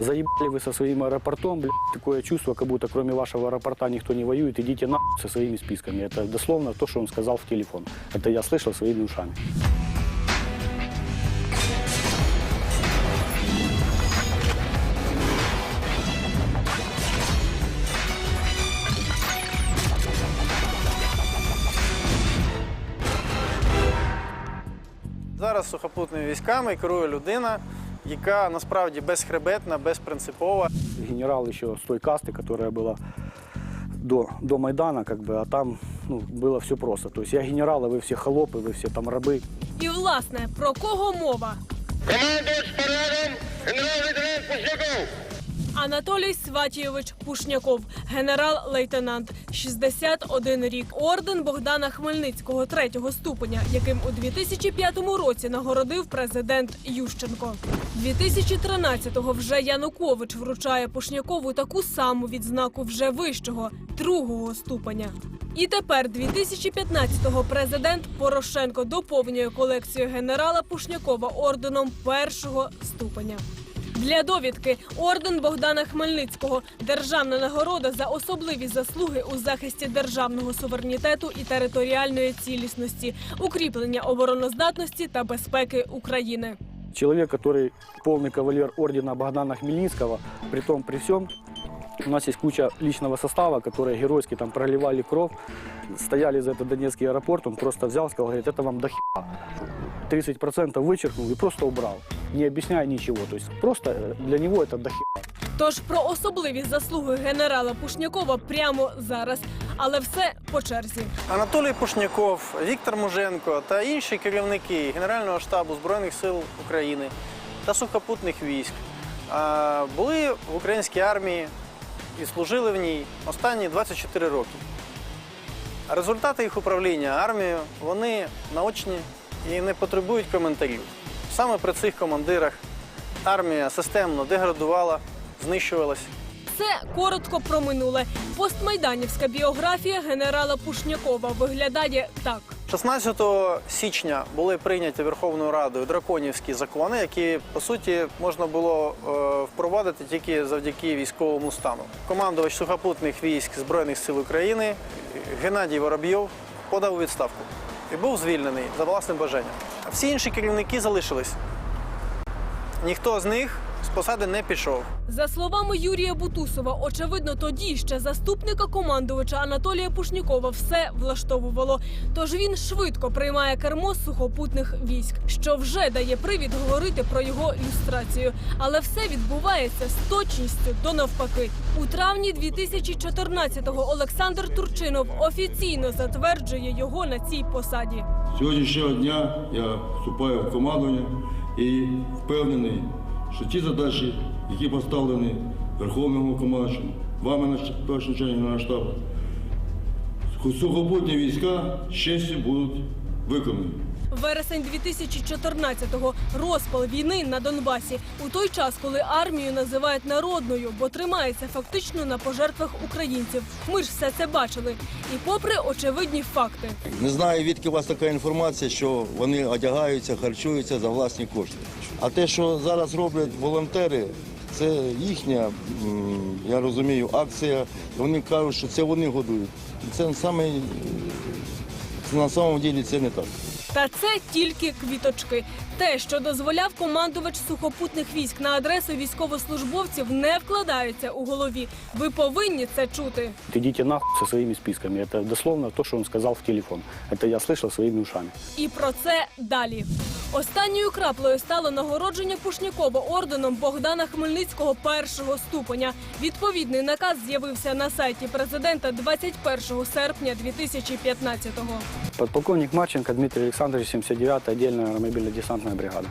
Заебали вы со своим аэропортом, блядь. Такое чувство, как будто кроме вашего аэропорта никто не воюет. Идите на со своими списками. Это дословно то, что он сказал в телефон. Это я слышал своими ушами. Зараз сухопутними військами керує людина, яка насправді безхребетна, безпринципова. Генерал еще с той касты, которая была до, до Майдана, как бы, а там ну, было все просто. То есть я генерал, а вы все холопы, вы все там рабы. І власне про кого мова? Командувач парадом генерал-лейтенант Пушняков. Анатолій Сватійович Пушняков, генерал-лейтенант, 61 рік. Орден Богдана Хмельницького третього ступеня, яким у 2005 році нагородив президент Ющенко. 2013-го вже Янукович вручає Пушнякову таку саму відзнаку вже вищого другого ступеня. І тепер 2015-го президент Порошенко доповнює колекцію генерала Пушнякова орденом першого ступеня. Для довідки орден Богдана Хмельницького державна нагорода за особливі заслуги у захисті державного суверенітету і територіальної цілісності, укріплення обороноздатності та безпеки України. Человек, который полный кавалер ордена Богдана Хмельницкого, при том, при всем, у нас есть куча личного состава, которые геройски там проливали кровь, стояли за этот Донецкий аэропорт, он просто взял, сказал, говорит, это вам до хера. 30% вычеркнул и просто убрал, не объясняя ничего. То есть просто э, для него это до хера. Тож про особливі заслуги генерала Пушнякова прямо зараз, але все по черзі. Анатолій Пушняков, Віктор Муженко та інші керівники Генерального штабу Збройних сил України та сухопутних військ а, були в українській армії і служили в ній останні 24 роки. А Результати їх управління армією вони наочні і не потребують коментарів. Саме при цих командирах армія системно деградувала, знищувалась. Це коротко про минуле. Постмайданівська біографія генерала Пушнякова виглядає так. 16 січня були прийняті Верховною Радою драконівські закони, які по суті можна було е, впровадити тільки завдяки військовому стану. Командувач сухопутних військ Збройних сил України Геннадій Воробйов подав у відставку і був звільнений за власним бажанням. А всі інші керівники залишились. Ніхто з них з посади не пішов. За словами Юрія Бутусова, очевидно, тоді ще заступника командувача Анатолія Пушнікова все влаштовувало. Тож він швидко приймає кермо сухопутних військ, що вже дає привід говорити про його люстрацію. Але все відбувається з точністю до навпаки. У травні 2014-го Олександр Турчинов офіційно затверджує його на цій посаді. Сьогоднішнього дня я вступаю в командування і впевнений, що ті задачі, які поставлені Верховному командувачем, вами на першому на штабу, сухопутні війська з честю будуть виконані. Вересень 2014-го – розпал війни на Донбасі. У той час, коли армію називають народною, бо тримається фактично на пожертвах українців. Ми ж все це бачили. І попри очевидні факти. Не знаю, відки у вас така інформація, що вони одягаються, харчуються за власні кошти. А те, що зараз роблять волонтери, це їхня, я розумію, акція. Вони кажуть, що це вони годують. Це саме на самом ділі це не так. Та це тільки квіточки. Те, що дозволяв командувач сухопутних військ на адресу військовослужбовців, не вкладається у голові. Ви повинні це чути. Идите нахуй со своими списками. Это дословно то, что он сказал в телефон. Это я слышал своими ушами. І про це далі. Останньою краплею стало нагородження Пушнякова орденом Богдана Хмельницького першого ступеня. Відповідний наказ з'явився на сайті президента 21 серпня 2015-го. Подполковник Марченко Дмитрий Александрович, 79-я отдельная мобильно-десантная бригада.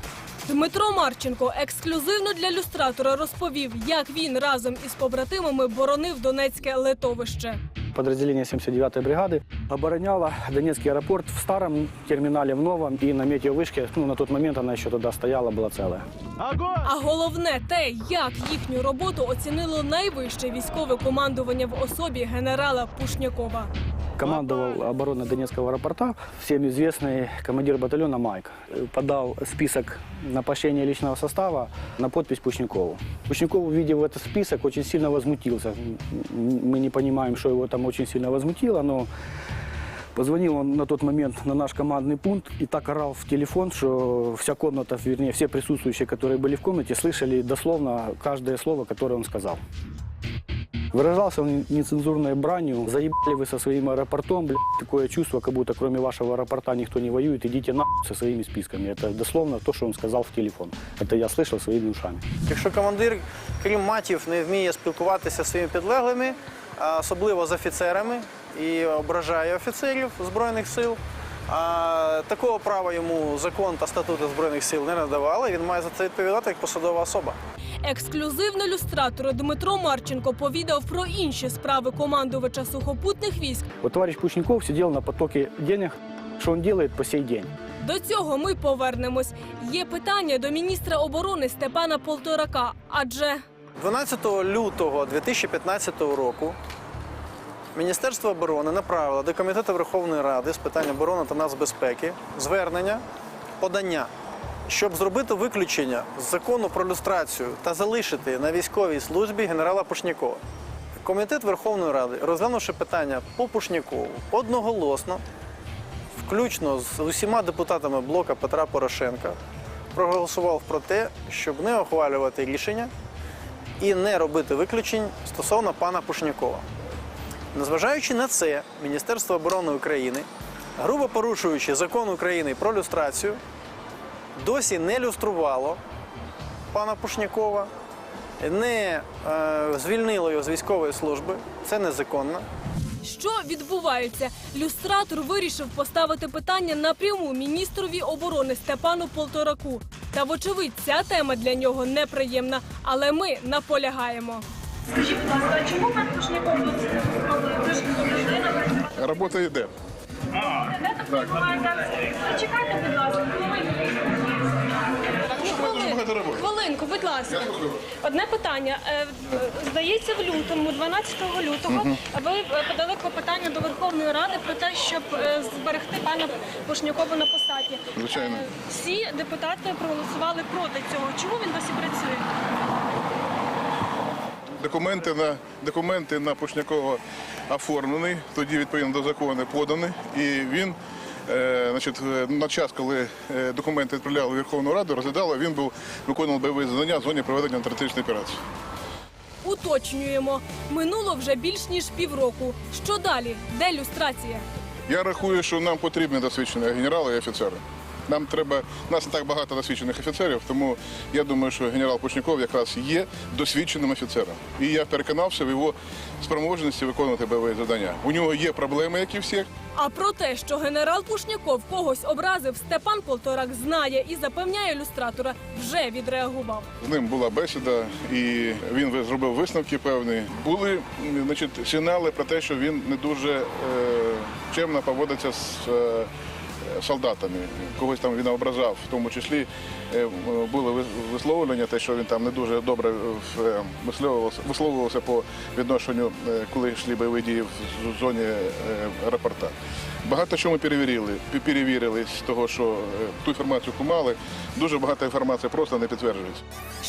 Дмитро Марченко ексклюзивно для люстратора розповів, як він разом із побратимами боронив Донецьке литовище. Подразделение 79-й бригады обороняло Донецкий аэропорт в старом терминале, в новом и на метеовышке. Ну, на тот момент она еще тогда стояла, была целая. А головне те, як їхню роботу оцінило найвище військове командування в особі генерала Пушнякова. Командовал обороной Донецкого аэропорта, всем известный командир батальона Майк. Подал список на поощрение личного состава на подпись Пушникову. Пушников, увидев этот список, очень сильно возмутился. Мы не понимаем, что его там очень сильно возмутило, но Позвонил он на тот момент на наш командный пункт и так орал в телефон, что вся комната, вернее, все присутствующие, которые были в комнате, слышали дословно каждое слово, которое он сказал. Выражался он нецензурной бранью. Заебали вы со своим аэропортом, блядь. Такое чувство, как будто кроме вашего аэропорта никто не воюет. Идите на со своими списками. Это дословно то, что он сказал в телефон. Это я слышал своими ушами. Якщо командир, крім матів, не вміє спілкуватися зі своїми підлеглими, а особливо з офіцерами, і ображає офіцерів Збройних сил, а такого права йому закон та статути Збройних сил не надавали. Він має за це відповідати як посадова особа. Ексклюзивно люстратор Дмитро Марченко повідав про інші справи командувача сухопутних військ. Вот товарищ Пушников сидел на потоке денег, что он делает по сей день. До цього ми повернемось. Є питання до міністра оборони Степана Полторака, адже 12 лютого 2015 року Міністерство оборони направило до Комітету Верховної Ради з питань оборони та нацбезпеки звернення, подання, щоб зробити виключення з закону про люстрацію та залишити на військовій службі генерала Пушнякова. Комітет Верховної Ради, розглянувши питання по Пушнякову, одноголосно, включно з усіма депутатами блока Петра Порошенка, проголосував про те, щоб не ухвалювати рішення і не робити виключень стосовно пана Пушнякова. Незважаючи на це, Міністерство оборони України, грубо порушуючи закон України про люстрацію, досі не люструвало пана Пушнякова, не е, звільнило його з військової служби. Це незаконно. що відбувається? Люстратор вирішив поставити питання напряму міністрові оборони Степану Полтораку. Та, вочевидь, ця тема для нього неприємна, але ми наполягаємо. Скажіть, будь ласка, а чому пан Пушняков тут Ви Робота йде. де так відбувається? Почекайте, будь ласка, хвилинку. Хвилинку, будь ласка. Одне питання. Е, Здається, в лютому, 12 лютого, ви е, подали клопотання до Верховної Ради про те, щоб е, зберегти пана Пушнякова на посаді. Звичайно. Всі депутати проголосували проти цього. Чому він досі працює? Документи на документи на Пушнякова оформлені, тоді відповідно до закону подані. І він, е, значить, на час, коли е, документи відправляли в Верховну Раду, розглядали, він був виконував бойові завдання в зоні проведення антитерористичної операції. Уточнюємо. Минуло вже більш ніж півроку. Що далі? Де люстрація? Я рахую, що нам потрібні досвідчені генерали і офіцери. Нам треба, у нас не так багато досвідчених офіцерів, тому я думаю, що генерал Пушняков якраз є досвідченим офіцером. І я переконався в його спроможності виконувати бойові завдання. У нього є проблеми, як і всіх. А про те, що генерал Пушняков когось образив, Степан Полторак знає і запевняє люстратора, вже відреагував. З ним була бесіда, і він зробив висновки певні. Були значить, сигнали про те, що він не дуже е, чемно поводиться з е, солдатами. Когось там він ображав, в тому числі було були висловлення, те, що він там не дуже добре висловувався висловлювався, висловлювався по відношенню, е, коли йшли бойові дії в зоні е, аеропорта. Багато що ми перевірили, перевірили з того, що е, ту інформацію, яку мали, дуже багато інформації просто не підтверджується.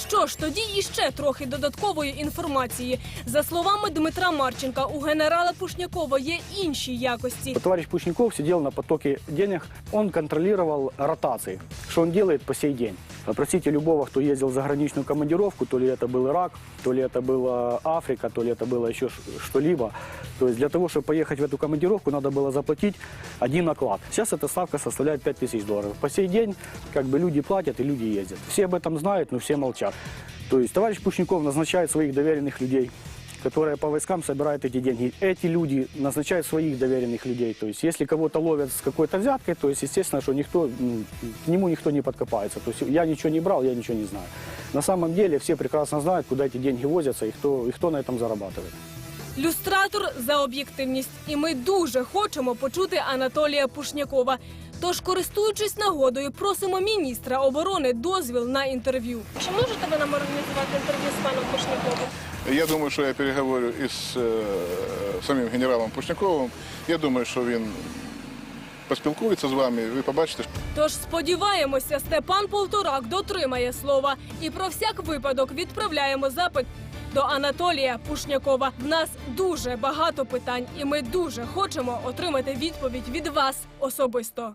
Що ж, тоді іще трохи додаткової інформації. За словами Дмитра Марченка, у генерала Пушнякова є інші якості. Товариш товарищ сидів на потокі денег, он контролював ротації, що він робить по сей день. Опросите любого, кто ездил в заграничную командировку, то ли это был Ирак, то ли это была Африка, то ли это было еще ш- что-либо. То есть для того, чтобы поехать в эту командировку, надо было заплатить один оклад. Сейчас эта ставка составляет 5000 долларов. По сей день как бы люди платят и люди ездят. Все об этом знают, но все молчат. То есть товарищ Пушников назначает своих доверенных людей, которые по войскам собирают эти деньги. Эти люди назначают своих доверенных людей. То есть, если кого-то ловят с какой-то взяткой, то есть, естественно, что никто, м, к нему никто не подкопается. То есть, я ничего не брал, я ничего не знаю. На самом деле, все прекрасно знают, куда эти деньги возятся и кто, и кто на этом зарабатывает. Люстратор за об'єктивність. І ми дуже хочемо почути Анатолія Пушнякова. Тож, користуючись нагодою, просимо міністра оборони дозвіл на інтерв'ю. Чи можете ви нам організувати інтерв'ю з паном Пушняковим? Я думаю, що я переговорю із е, самим генералом Пушняковим. Я думаю, що він поспілкується з вами, ви побачите, Тож сподіваємося, Степан Полторак дотримає слова і про всяк випадок відправляємо запит до Анатолія Пушнякова. В нас дуже багато питань, і ми дуже хочемо отримати відповідь від вас особисто.